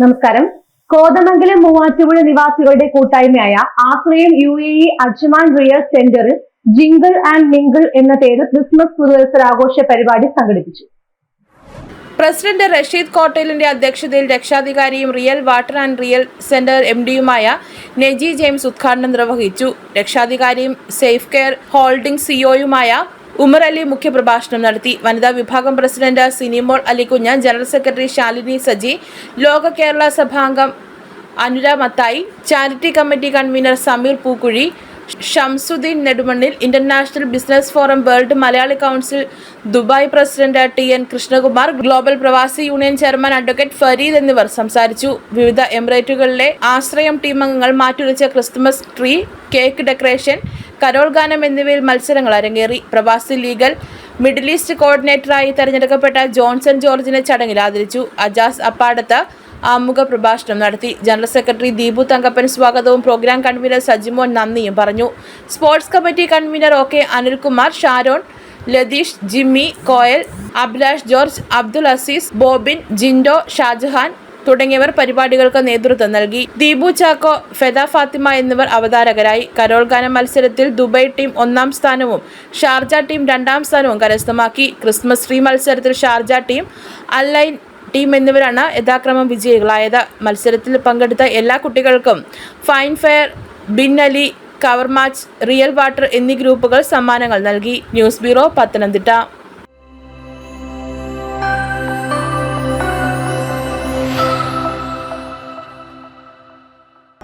നമസ്കാരം. കോതമംഗലം മൂവാറ്റുപുഴ നിവാസികളുടെ കൂട്ടായ്മയായ Aashrayam U A E Ajman real സെന്ററിൽ ജിംഗിൾ ആൻഡ് മിങ്കിൾ എന്ന പേരിൽ ക്രിസ്മസ് പുതുവത്സരാഘോഷ പരിപാടി സംഘടിപ്പിച്ചു. പ്രസിഡന്റ് റഷീദ് കോട്ടേലിന്റെ അധ്യക്ഷതയിൽ രക്ഷാധികാരിയും real water and real centre M ഡിയുമായ Neji James ഉദ്ഘാടനം നിർവഹിച്ചു. രക്ഷാധികാരിയും സേഫ് കെയർ ഹോൾഡിംഗ് സിഒയുമായ ഉമർ അലി മുഖ്യപ്രഭാഷണം നടത്തി. വനിതാ വിഭാഗം president Sinimol Alikunju general secretary Shalini Saji ലോക Kerala സഭാംഗം Anura Mathai charity committee convener Sameer Pookuzhi Shamsuddin Nedumannil international business forum world Malayali council Dubai president T N Krishnakumar global Pravasi union chairman advocate Fareed എന്നിവർ സംസാരിച്ചു. വിവിധ എമിറേറ്റുകളിലെ ആശ്രയം team അംഗങ്ങൾ മാറ്റുരച്ച Christmas tree cake decoration carol ഗാനം എന്നിവയിൽ മത്സരങ്ങൾ അരങ്ങേറി. പ്രവാസി ലീഗൽ മിഡിൽ ഈസ്റ്റ് കോർഡിനേറ്ററായി തെരഞ്ഞെടുക്കപ്പെട്ട ജോൺസൺ ജോർജിനെ ചടങ്ങിൽ ആദരിച്ചു. അജാസ് അപ്പാടത്ത് ആമുഖ പ്രഭാഷണം നടത്തി. ജനറൽ സെക്രട്ടറി ദീപു തങ്കപ്പൻ സ്വാഗതവും പ്രോഗ്രാം കൺവീനർ സജിമോൻ നന്ദിയും പറഞ്ഞു. Sports committee convener O K Anilkumar Sharon Latheesh Jimmy Koyal Abhilash George Abdul Aziz Bobin Jindo Shajahan തുടങ്ങിയവർ പരിപാടികൾക്ക് നേതൃത്വം നൽകി. ദീപു ചാക്കോ ഫെദ ഫാത്തിമ എന്നിവർ അവതാരകരായി. കരോൾ ഗാന മത്സരത്തിൽ ദുബായ് ടീം ഒന്നാം സ്ഥാനവും ഷാർജ ടീം രണ്ടാം സ്ഥാനവും കരസ്ഥമാക്കി. ക്രിസ്മസ് ട്രീ മത്സരത്തിൽ Sharjah team Al Ain team എന്നിവരാണ് യഥാക്രമം വിജയികളായത്. മത്സരത്തിൽ പങ്കെടുത്ത എല്ലാ കുട്ടികൾക്കും fine fair Bin Ali cover match real water എന്നീ ഗ്രൂപ്പുകൾ സമ്മാനങ്ങൾ നൽകി. News bureau Pathanamthitta.